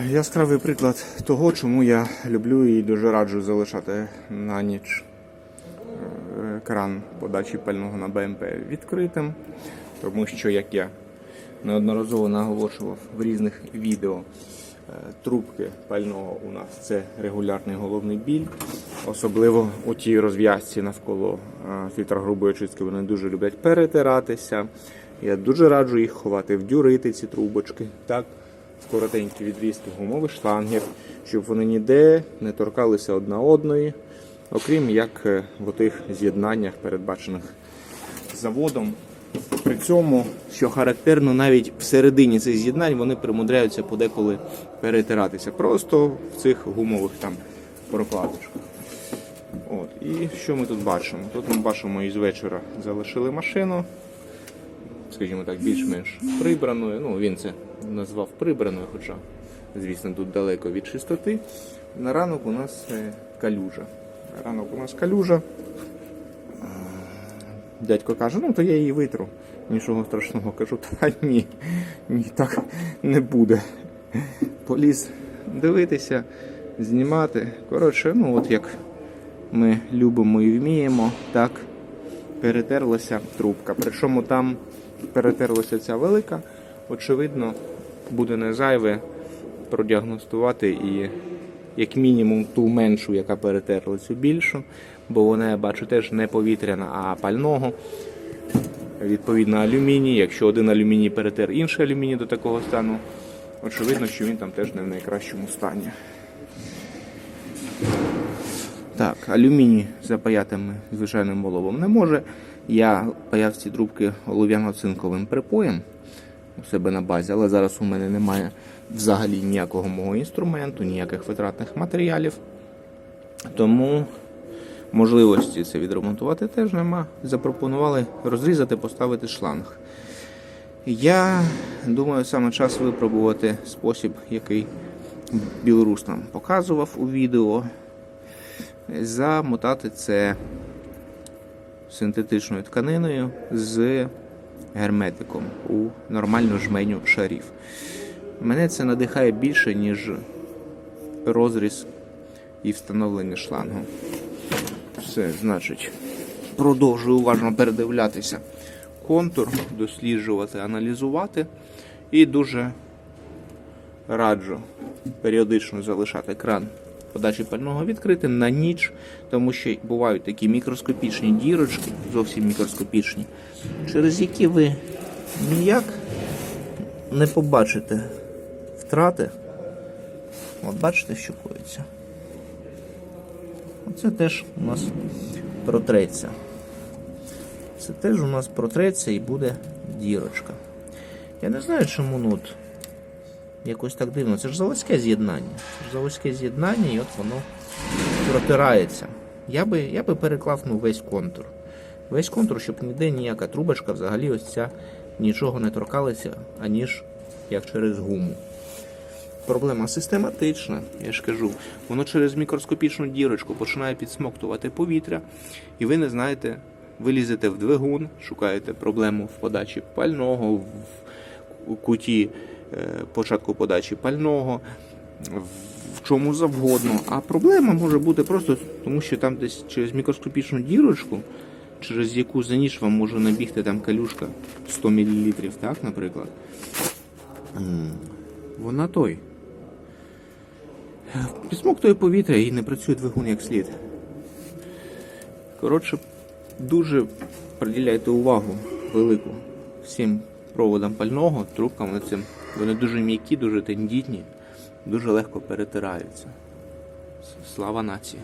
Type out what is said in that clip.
Яскравий приклад того, чому я люблю і дуже раджу залишати на ніч е, кран подачі пального на БМП відкритим, тому що, як я неодноразово наголошував в різних відео, е, трубки пального у нас це регулярний головний біль, особливо у тій розв'язці навколо е, фільтра грубої очистки вони дуже люблять перетиратися. Я дуже раджу їх ховати в дюрити, ці трубочки. Так? В коротенькі відрізки гумових шлангів, щоб вони ніде не торкалися одна одної, окрім як е, в тих з'єднаннях, передбачених заводом. При цьому, що характерно, навіть всередині цих з'єднань вони примудряються подеколи перетиратися. Просто в цих гумових там прокладочках. От. І що ми тут бачимо? Тут ми бачимо із вечора залишили машину скажімо так, більш-менш прибраною. Ну, він це назвав прибраною, хоча, звісно, тут далеко від чистоти. На ранок у нас е, калюжа. На ранок у нас калюжа. Е, Дядько каже, ну то я її витру. Нічого страшного кажу, та ні, ні, так не буде. Поліз дивитися, знімати. Коротше, ну от як ми любимо і вміємо, так перетерлася трубка. Причому там перетерлася ця велика, очевидно, буде не зайве продіагностувати і як мінімум ту меншу, яка перетерла цю більшу, бо вона, я бачу, теж не повітряна, а пального. Відповідно, алюміній. Якщо один алюміній перетер інший алюміній до такого стану, очевидно, що він там теж не в найкращому стані. Так, алюміній запаяти ми звичайним воловом не може. Я паяв ці трубки олов'яно-цинковим припоєм у себе на базі, але зараз у мене немає взагалі ніякого мого інструменту, ніяких витратних матеріалів. Тому можливості це відремонтувати теж нема. Запропонували розрізати, поставити шланг. Я думаю, саме час випробувати спосіб, який білорус нам показував у відео. Замотати це синтетичною тканиною з герметиком у нормальну жменю шарів. Мене це надихає більше, ніж розріз і встановлення шлангу. Все, значить, продовжую уважно передивлятися контур, досліджувати, аналізувати. І дуже раджу періодично залишати кран подачі пального відкритим на ніч, тому що бувають такі мікроскопічні дірочки, зовсім мікроскопічні, через які ви ніяк не побачите втрати. От бачите, що коїться. Оце теж у нас протреться. Це теж у нас протреться і буде дірочка. Я не знаю, чому ну, от якось так дивно. Це ж заводське з'єднання. Це ж заводське з'єднання, і от воно протирається. Я би, я би переклав ну, весь контур. Весь контур, щоб ніде ніяка трубочка взагалі ось ця нічого не торкалася, аніж як через гуму. Проблема систематична, я ж кажу. Воно через мікроскопічну дірочку починає підсмоктувати повітря, і ви не знаєте, ви лізете в двигун, шукаєте проблему в подачі пального, в куті початку подачі пального, в- чому завгодно. А проблема може бути просто тому, що там десь через мікроскопічну дірочку, через яку за ніч вам може набігти там калюшка 100 мл, так, наприклад. Вона той. Підсмоктує повітря і не працює двигун як слід. Коротше, дуже приділяйте увагу велику всім проводам пального, трубкам цим. Вони дуже м'які, дуже тендітні, дуже легко перетираються. Слава нації!